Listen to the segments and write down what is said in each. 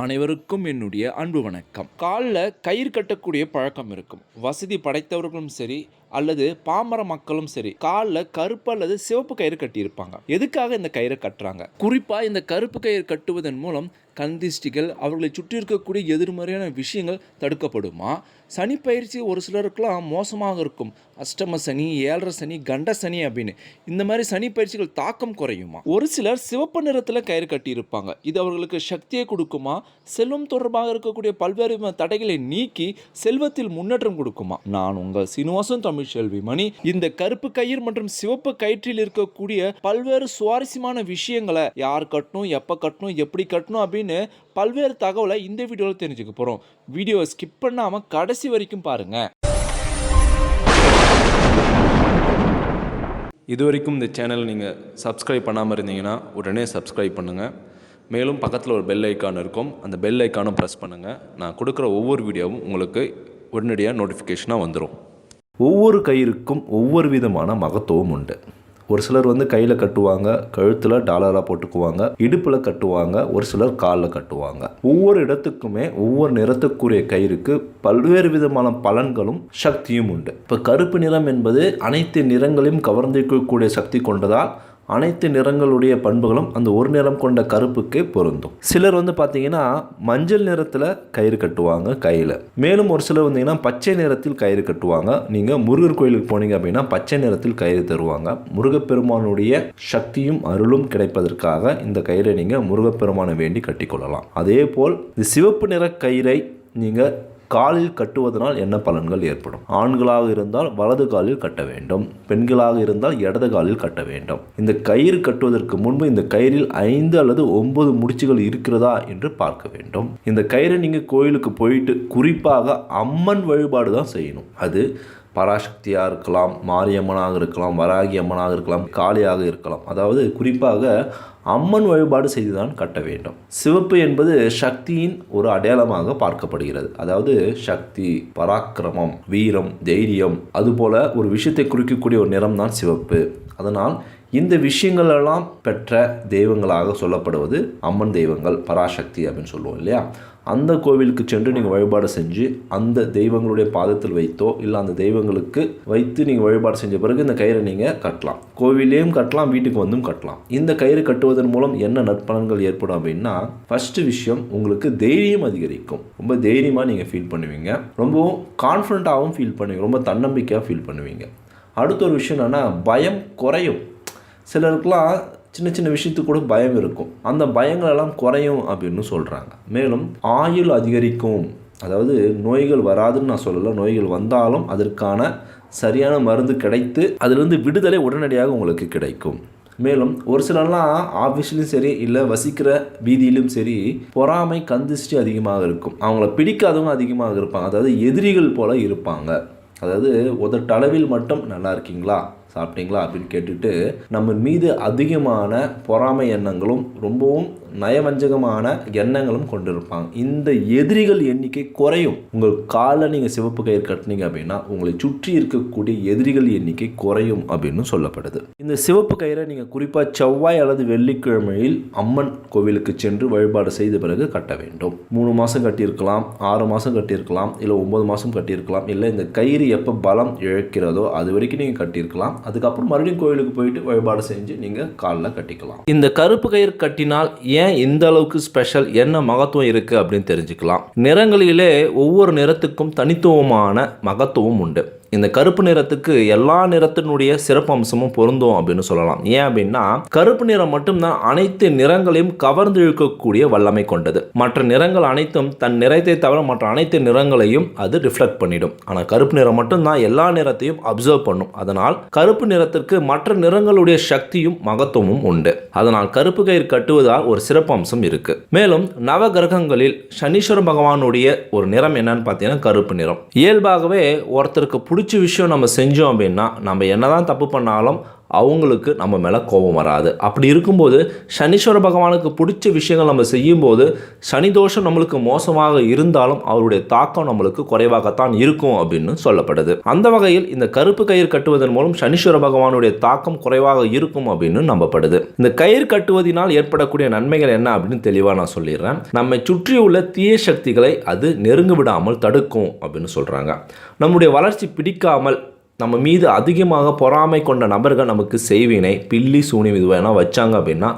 அனைவருக்கும் என்னுடைய அன்பு வணக்கம். காலில் கயிறு கட்டக்கூடிய பழக்கம் இருக்கும். வசதி படைத்தவர்களும் சரி அல்லது பாமர மக்களும் சரி காலில் கருப்பு அல்லது சிவப்பு கயிறு கட்டியிருப்பாங்க. எதுக்காக இந்த கயிறை கட்டுறாங்க? குறிப்பாக இந்த கருப்பு கயிறு கட்டுவதன் மூலம் கந்திஷ்டிகள் அவர்களை சுற்றி இருக்கக்கூடிய எதிர்மறையான விஷயங்கள் தடுக்கப்படுமா? சனி பயிற்சி ஒரு சிலருக்குலாம் மோசமாக இருக்கும். அஷ்டம சனி ஏழரை சனி கண்ட சனி அப்படின்னு. இந்த மாதிரி சனி பயிற்சிகள் தாக்கம் குறையுமா? ஒரு சிலர் சிவப்பு நிறத்தில் கயிறு கட்டியிருப்பாங்க. இது அவர்களுக்கு சக்தியை கொடுக்குமா? செல்வம் தொடர்பாக இருக்கக்கூடிய பல்வேறு தடைகளை நீக்கி செல்வத்தில் முன்னேற்றம் கொடுக்குமா? நான் உங்கள் சீனிவாசன் தமிழ் செல்வி மணி இந்த கருப்பு கயிறு மற்றும் சிவப்பு கயிற்றில் இருக்கக்கூடிய பல்வேறு சுவாரஸ்யமான விஷயங்களை யார் கட்டணும் எப்போ கட்டணும் எப்படி கட்டணும் அப்படின்னு பல்வேறு தகவலை இந்த வீடியோவில் தெரிஞ்சுக்க போகிறோம் வீடியோவை ஸ்கிப் பண்ணாமல் கடைசி வரைக்கும் பாருங்கள் இது வரைக்கும் இந்த சேனல் நீங்கள் சப்ஸ்கிரைப் பண்ணாமல் இருந்தீங்கன்னா உடனே சப்ஸ்கிரைப் பண்ணுங்கள் மேலும் பக்கத்தில் ஒரு பெல் ஐக்கான் இருக்கும். அந்த பெல் ஐக்கானும் ப்ரெஸ் பண்ணுங்கள் நான் கொடுக்குற ஒவ்வொரு வீடியோவும் உங்களுக்கு உடனடியாக நோட்டிஃபிகேஷனாக வந்துடும் ஒவ்வொரு கயிறுக்கும் ஒவ்வொரு விதமான மகத்துவம் உண்டு. ஒரு சிலர் வந்து கையில் கட்டுவாங்க கழுத்தில் டாலராக போட்டுக்குவாங்க இடுப்பில் கட்டுவாங்க ஒரு சிலர் காலில் கட்டுவாங்க. ஒவ்வொரு இடத்துக்குமே ஒவ்வொரு நிறத்துக்குரிய கயிறுக்கு பல்வேறு விதமான பலன்களும் சக்தியும் உண்டு. இப்போ கருப்பு நிறம் என்பது அனைத்து நிறங்களையும் கவர்ந்திருக்கக்கூடிய சக்தி கொண்டதால் அனைத்து நிறங்களுடைய பண்புகளும் அந்த ஒரு நிறம் கொண்ட கருப்புக்கே பொருந்தும். சிலர் வந்து பார்த்தீங்கன்னா மஞ்சள் நிறத்தில் கயிறு கட்டுவாங்க கையில். மேலும் ஒரு சிலர் வந்தீங்கன்னா பச்சை நிறத்தில் கயிறு கட்டுவாங்க. நீங்கள் முருகர் கோயிலுக்கு போனீங்க அப்படின்னா பச்சை நிறத்தில் கயிறு தருவாங்க. முருகப்பெருமானுடைய சக்தியும் அருளும் கிடைப்பதற்காக இந்த கயிறை நீங்கள் முருகப்பெருமானை வேண்டி கட்டிக்கொள்ளலாம். அதே போல் இந்த சிவப்பு நிற கயிறை நீங்கள் காலில் கட்டுவதனால் என்ன பலன்கள் ஏற்படும்? ஆண்களாக இருந்தால் வலது காலில் கட்ட வேண்டும். பெண்களாக இருந்தால் இடது காலில் கட்ட வேண்டும். இந்த கயிறு கட்டுவதற்கு முன்பு இந்த கயிறில் ஐந்து அல்லது ஒன்பது முடிச்சுகள் இருக்கிறதா என்று பார்க்க வேண்டும். இந்த கயிறை நீங்கள் கோயிலுக்கு போயிட்டு குறிப்பாக அம்மன் வழிபாடு தான் செய்யணும். அது பராசக்தியாக இருக்கலாம் மாரியம்மனாக இருக்கலாம் வராகி அம்மனாக இருக்கலாம் காளியாக இருக்கலாம். அதாவது குறிப்பாக அம்மன் வழிபாடு செய்துதான் கட்ட வேண்டும். சிவப்பு என்பது சக்தியின் ஒரு அடையாளமாக பார்க்கப்படுகிறது. அதாவது சக்தி பராக்கிரமம் வீரம் தைரியம் அதுபோல ஒரு விஷயத்தை குறிக்கக்கூடிய ஒரு நிறம் தான் சிவப்பு. அதனால் இந்த விஷயங்களெல்லாம் பெற்ற தெய்வங்களாக சொல்லப்படுவது அம்மன் தெய்வங்கள் பராசக்தி அப்படின்னு சொல்லுவோம் இல்லையா? அந்த கோவிலுக்கு சென்று நீங்கள் வழிபாடு செஞ்சு அந்த தெய்வங்களுடைய பாதத்தில் வைத்தோ இல்லை அந்த தெய்வங்களுக்கு வைத்து நீங்கள் வழிபாடு செஞ்ச பிறகு இந்த கயிறை நீங்கள் கட்டலாம். கோவிலையும் கட்டலாம் வீட்டுக்கு வந்தும் கட்டலாம். இந்த கயிறு கட்டுவதன் மூலம் என்ன நற்பலன்கள் ஏற்படும் அப்படின்னா ஃபஸ்ட்டு விஷயம் உங்களுக்கு தைரியம் அதிகரிக்கும். ரொம்ப தைரியமாக நீங்கள் ஃபீல் பண்ணுவீங்க. ரொம்பவும் கான்ஃபிடண்ட்டாகவும் ஃபீல் பண்ணுவீங்க. ரொம்ப தன்னம்பிக்கையாக ஃபீல் பண்ணுவீங்க. அடுத்த ஒரு விஷயம் என்னென்னா பயம் குறையும். சிலருக்குலாம் சின்ன சின்ன விஷயத்துக்கு கூட பயம் இருக்கும். அந்த பயங்களெல்லாம் குறையும் அப்படின்னு சொல்கிறாங்க மேலும் ஆயுள் அதிகரிக்கும். அதாவது நோய்கள் வராதுன்னு நான் சொல்லலை. நோய்கள் வந்தாலும் அதற்கான சரியான மருந்து கிடைத்து அதிலிருந்து விடுதலை உடனடியாக உங்களுக்கு கிடைக்கும். மேலும் ஒரு சிலர்லாம் ஆஃபீஸ்லேயும் சரி இல்லை வசிக்கிற வீதியிலும் சரி பொறாமை கந்திஷ்டி அதிகமாக இருக்கும். அவங்கள பிடிக்காதவங்க அதிகமாக இருப்பாங்க. அதாவது எதிரிகள் போல் இருப்பாங்க. அதாவது உதட்டளவில் மட்டும் நல்லா இருக்கீங்களா? சாப்பிட்டீங்களா அப்படின்னு கேட்டுட்டு நம்ம மீது அதிகமான பொறாமை எண்ணங்களும் ரொம்பவும் நயவஞ்சகமான எண்ணங்களும் கொண்டிருப்பாங்க. இந்த எதிரிகள் எண்ணிக்கை குறையும். உங்கள் காலில் நீங்கள் சிவப்பு கயிறு கட்டினீங்க அப்படின்னா உங்களை சுற்றி இருக்கக்கூடிய எதிரிகள் எண்ணிக்கை குறையும் அப்படின்னு சொல்லப்படுது. இந்த சிவப்பு கயிறை நீங்கள் குறிப்பாக செவ்வாய் அல்லது வெள்ளிக்கிழமையில் அம்மன் கோவிலுக்கு சென்று வழிபாடு செய்த பிறகு கட்ட வேண்டும். மூணு மாதம் கட்டியிருக்கலாம் ஆறு மாதம் கட்டியிருக்கலாம் இல்லை ஒம்பது மாதம் கட்டியிருக்கலாம் இல்லை இந்த கயிறு எப்போ பலம் இழக்கிறதோ அது வரைக்கும் நீங்கள் கட்டியிருக்கலாம். அதுக்கப்புறம் மறுபடியும் கோயிலுக்கு போயிட்டு வழிபாடு செஞ்சு நீங்கள் காலில் கட்டிக்கலாம். இந்த கருப்பு கயிறு கட்டினால் ஏன் ஏன் இந்த அளவுக்கு ஸ்பெஷல் என்ன மகத்துவம் இருக்குது அப்படின்னு தெரிஞ்சுக்கலாம். நிறங்களிலே ஒவ்வொரு நிறத்துக்கும் தனித்துவமான மகத்துவம் உண்டு. இந்த கருப்பு நிறத்துக்கு எல்லா நிறத்தினுடைய சிறப்பம்சமும் பொருந்தும் அப்படின்னு சொல்லலாம். ஏன் அப்படின்னா கருப்பு நிறம் மட்டும்தான் அனைத்து நிறங்களையும் கவர்ந்து இழுக்கக்கூடிய வல்லமை கொண்டது. மற்ற நிறங்கள் அனைத்தும் தன் நிறத்தை தவிர மற்ற அனைத்து நிறங்களையும் அது ரிஃப்ளெக்ட் பண்ணிடும். ஆனால் கருப்பு நிறம் மட்டும்தான் எல்லா நிறத்தையும் அப்சர்வ் பண்ணும். அதனால் கருப்பு நிறத்திற்கு மற்ற நிறங்களுடைய சக்தியும் மகத்துவமும் உண்டு. அதனால் கருப்பு கயிறு கட்டுவதால் ஒரு சிறப்பு அம்சம் இருக்கு. மேலும் நவ கிரகங்களில் சனீஸ்வர பகவானுடைய ஒரு நிறம் என்னன்னு பார்த்தீங்கன்னா கருப்பு நிறம். இயல்பாகவே ஒருத்தருக்கு பிடிச்ச விஷயம் நம்ம செஞ்சோம் அப்படின்னா நம்ம என்னதான் தப்பு பண்ணாலும் அவங்களுக்கு நம்ம மேலே கோபம் வராது. அப்படி இருக்கும்போது சனீஸ்வர பகவானுக்கு பிடிச்ச விஷயங்கள் நம்ம செய்யும்போது சனி தோஷம் நம்மளுக்கு மோசமாக இருந்தாலும் அவருடைய தாக்கம் நம்மளுக்கு குறைவாகத்தான் இருக்கும் அப்படின்னு சொல்லப்படுது. அந்த வகையில் இந்த கருப்பு கயிறு கட்டுவதன் மூலம் சனீஸ்வர பகவானுடைய தாக்கம் குறைவாக இருக்கும் அப்படின்னு நம்பப்படுது. இந்த கயிறு கட்டுவதனால் ஏற்படக்கூடிய நன்மைகள் என்ன அப்படின்னு தெளிவாக நான் சொல்லிடுறேன். நம்மை சுற்றியுள்ள தீய சக்திகளை அது நெருங்க விடாமல் தடுக்கும் அப்படின்னு சொல்கிறாங்க நம்முடைய வளர்ச்சி பிடிக்காமல் நம்ம மீது அதிகமாக பொறாமை கொண்ட நபர்கள் நமக்கு செய்வினை பில்லி சூனியம் இது வச்சாங்க அப்படின்னா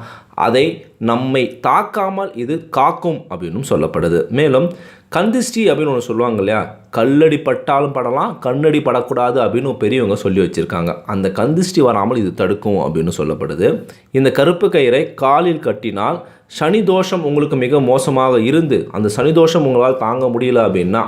அதை நம்மை தாக்காமல் இது காக்கும் அப்படின்னும் சொல்லப்படுது. மேலும் கந்திஷ்டி அப்படின்னு ஒன்று சொல்லுவாங்க இல்லையா? கல்லடி பட்டாலும் படலாம் கண்ணடி படக்கூடாது அப்படின்னு பெரியவங்க சொல்லி வச்சுருக்காங்க. அந்த கந்திஷ்டி வராமல் இது தடுக்கும் அப்படின்னு சொல்லப்படுது. இந்த கருப்பு கயிறை காலில் கட்டினால் சனி தோஷம் உங்களுக்கு மிக மோசமாக இருந்து அந்த சனி தோஷம் உங்களால் தாங்க முடியல அப்படின்னா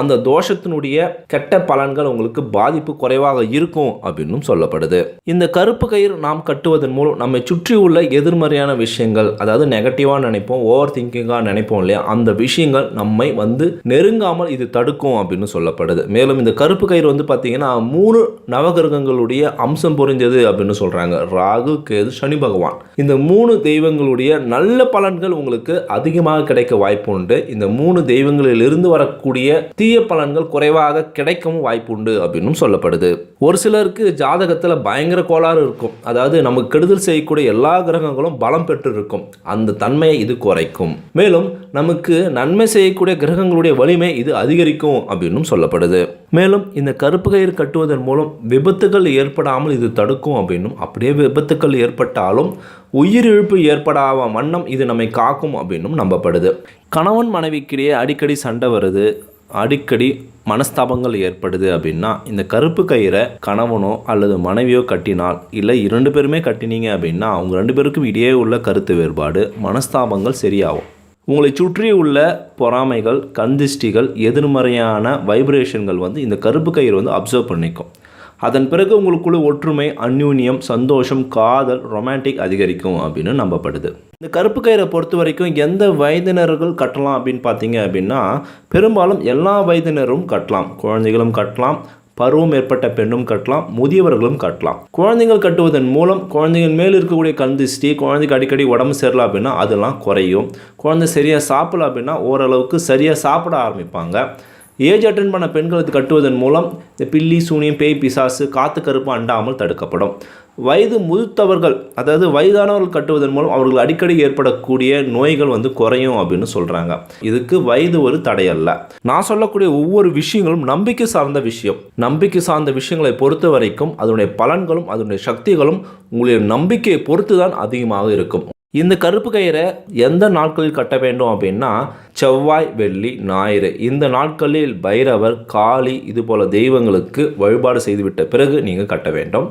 அந்த தோஷத்தினுடைய கெட்ட பலன்கள் உங்களுக்கு பாதிப்பு குறைவாக இருக்கும் அப்படின்னும் சொல்லப்படுது. இந்த கருப்பு கயிறு நாம் கட்டுவதன் மூலம் நம்மை சுற்றி உள்ள எதிர்மறையான விஷயங்கள் அதாவது நெகட்டிவாக நினைப்போம் ஓவர் திங்கிங்காக நினைப்போம் இல்லையா அந்த விஷயங்கள் நம்மை வந்து நெருங்காமல் இது தடுக்கும் அப்படின்னு சொல்லப்படுது. மேலும் இந்த கருப்பு கயிறு வந்து பார்த்தீங்கன்னா மூணு நவகிரகங்களுடைய அம்சம் புரிஞ்சது அப்படின்னு சொல்கிறாங்க ராகு கேது சனி பகவான். இந்த மூணு தெய்வங்களுடைய நல்ல பலன்கள் உங்களுக்கு அதிகமாக கிடைக்க வாய்ப்பு உண்டு இந்த மூணு தெய்வங்களிலிருந்து வரக்கூடிய தீய பலன்கள் குறைவாக கிடைக்கவும் வாய்ப்பு உண்டு அப்படின்னு சொல்லப்படுது. ஒரு சிலருக்கு ஜாதகத்தில் பயங்கர கோளாறு இருக்கும். அதாவது நமக்கு கெடுதல் செய்யக்கூடிய எல்லா கிரகங்களும் பலம் பெற்று இருக்கும் அந்த தன்மையை இது குறைக்கும். மேலும் நமக்கு நன்மை செய்யக்கூடிய கிரகங்களுடைய வலிமை இது அதிகரிக்கும் அப்படின்னும் சொல்லப்படுது. மேலும் இந்த கருப்பு கயிறு கட்டுவதன் மூலம் விபத்துகள் ஏற்படாமல் இது தடுக்கும் அப்படின்னும் அப்படியே விபத்துக்கள் ஏற்பட்டாலும் உயிரிழப்பு ஏற்படாத வண்ணம் இது நம்மை காக்கும் அப்படின்னும் நம்பப்படுது. கணவன் மனைவிக்கிடையே அடிக்கடி சண்டை வருது அடிக்கடி மனஸ்தாபங்கள் ஏற்படுது அப்படின்னா இந்த கருப்பு கயிறை கணவனோ அல்லது மனைவியோ கட்டினால் இல்லை இரண்டு பேருமே கட்டினீங்க அப்படின்னா அவங்க ரெண்டு பேருக்கும் இடையே உள்ள கருத்து வேறுபாடு மனஸ்தாபங்கள் சரியாகும். உங்களை சுற்றி உள்ள பொறாமைகள் கந்திஷ்டிகள் எதிர்மறையான வைப்ரேஷன்கள் வந்து இந்த கருப்பு கயிறு வந்து அப்சர்வ் பண்ணிக்கும். அதன் பிறகு உங்களுக்குள்ள ஒற்றுமை அந்யூன்யம் சந்தோஷம் காதல் ரொமான்டிக் அதிகரிக்கும் அப்படின்னு நம்பப்படுது. இந்த கருப்பு கயிறை பொறுத்த வரைக்கும் எந்த வயதினர்கள் கட்டலாம் அப்படின்னு பார்த்தீங்க அப்படின்னா பெரும்பாலும் எல்லா வயதினரும் கட்டலாம். குழந்தைகளும் கட்டலாம் பருவம் ஏற்பட்ட பெண்ணும் கட்டலாம் முதியவர்களும் கட்டலாம். குழந்தைகள் கட்டுவதன் மூலம் குழந்தைகள் மேல் இருக்கக்கூடிய கண் குழந்தைக்கு அடிக்கடி உடம்பு சரியில்லை அப்படின்னா அதெல்லாம் குறையும். குழந்தை சரியாக சாப்பிடல அப்படின்னா ஓரளவுக்கு சரியாக சாப்பிட ஆரம்பிப்பாங்க. ஏஜ் அட்டன் பண்ண பெண்களுக்கு கட்டுவதன் மூலம் இந்த பில்லி சூனியம் பேய் பிசாசு காத்து கருப்பு அண்டாமல் தடுக்கப்படும். வயது முதிர்த்தவர்கள் அதாவது வயதானவர்கள் கட்டுவதன் மூலம் அவர்கள் அடிக்கடி ஏற்படக்கூடிய நோய்கள் வந்து குறையும் அப்படின்னு சொல்கிறாங்க இதுக்கு வயது ஒரு தடையல்ல நான் சொல்லக்கூடிய ஒவ்வொரு விஷயங்களும் நம்பிக்கை சார்ந்த விஷயம். நம்பிக்கை சார்ந்த விஷயங்களை பொறுத்த வரைக்கும் அதனுடைய பலன்களும் அதனுடைய சக்திகளும் உங்களுடைய நம்பிக்கையை பொறுத்து தான் அதிகமாக இருக்கும். இந்த கருப்பு கயிறை எந்த நாட்களில் கட்ட வேண்டும் அப்படின்னா செவ்வாய் வெள்ளி ஞாயிறு. இந்த நாட்களில் பைரவர் காளி இது போல தெய்வங்களுக்கு வழிபாடு செய்துவிட்ட பிறகு நீங்கள் கட்ட வேண்டும்.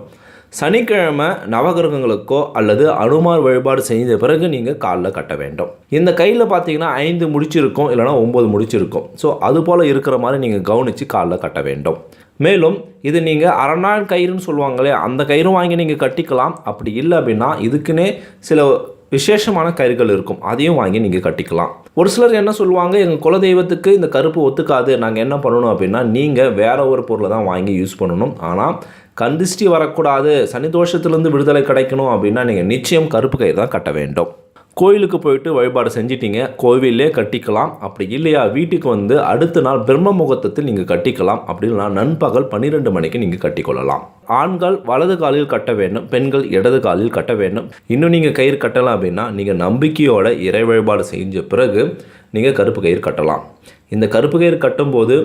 சனிக்கிழமை நவகிரகங்களுக்கோ அல்லது அனுமார் வழிபாடு செய்த பிறகு நீங்கள் காலில் கட்ட வேண்டும். இந்த கையில் பார்த்தீங்கன்னா ஐந்து முடிச்சிருக்கும் இல்லைனா ஒம்பது முடிச்சிருக்கும். ஸோ அது போல் இருக்கிற மாதிரி நீங்கள் கவனித்து காலில் கட்ட வேண்டும். மேலும் இது நீங்கள் அரணாள் கயிறுன்னு சொல்லுவாங்களே அந்த கயிறும் வாங்கி நீங்கள் கட்டிக்கலாம். அப்படி இல்லை அப்படின்னா இதுக்குன்னே சில விசேஷமான கயிறுகள் இருக்கும். அதையும் வாங்கி நீங்கள் கட்டிக்கலாம். ஒரு சிலர் என்ன சொல்லுவாங்க எங்கள் குலதெய்வத்துக்கு இந்த கருப்பு ஒத்துக்காது. நாங்கள் என்ன பண்ணணும் அப்படின்னா நீங்கள் வேற ஒரு பொருளை தான் வாங்கி யூஸ் பண்ணணும். ஆனால் கந்திஷ்டி வரக்கூடாது. சனி தோஷத்துலேருந்து விடுதலை கிடைக்கணும் அப்படின்னா நீங்கள் நிச்சயம் கருப்பு கயிறு தான் கட்ட வேண்டும். கோயிலுக்கு போயிட்டு வழிபாடு செஞ்சிட்டீங்க கோவிலே கட்டிக்கலாம். அப்படி இல்லையா? வீட்டுக்கு வந்து அடுத்த நாள் பிரம்ம முகூர்த்தத்தில் நீங்கள் கட்டிக்கலாம். அப்படின்னா நண்பகல் பன்னிரெண்டு மணிக்கு நீங்கள் கட்டிக்கொள்ளலாம். ஆண்கள் வலது காலில் கட்ட வேண்டும் பெண்கள் இடது காலில் கட்ட வேண்டும். இன்னும் நீங்கள் கயிறு கட்டலாம் அப்படின்னா நீங்கள் நம்பிக்கையோட இறை வழிபாடு செஞ்ச பிறகு நீங்கள் கருப்பு கயிறு கட்டலாம். இந்த கருப்பு கயிறு கட்டும்போது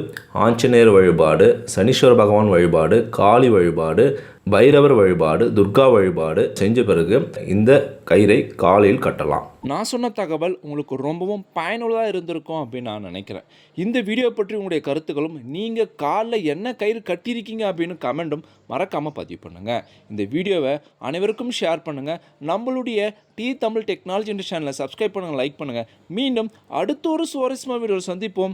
ஆஞ்சநேயர் வழிபாடு சனீஸ்வர பகவான் வழிபாடு காளி வழிபாடு பைரவர் வழிபாடு துர்கா வழிபாடு செஞ்ச பிறகு இந்த கயிறை காலையில் கட்டலாம். நான் சொன்ன தகவல் உங்களுக்கு ரொம்பவும் பயனுள்ளதாக இருந்திருக்கும் அப்படின்னு நான் நினைக்கிறேன். இந்த வீடியோ பற்றி உங்களுடைய கருத்துக்களும் நீங்கள் காலில் என்ன கயிறு கட்டியிருக்கீங்க அப்படின்னு கமெண்ட்டும் மறக்காமல் பதிவு பண்ணுங்கள் இந்த வீடியோவை அனைவருக்கும் ஷேர் பண்ணுங்கள் நம்மளுடைய டி தமிழ் டெக்னாலஜி சேனலை சப்ஸ்கிரைப் பண்ணுங்கள் லைக் பண்ணுங்கள் மீண்டும் அடுத்த ஒரு சுவாரஸ்யமாக வீடியோவில் சந்திப்போம்.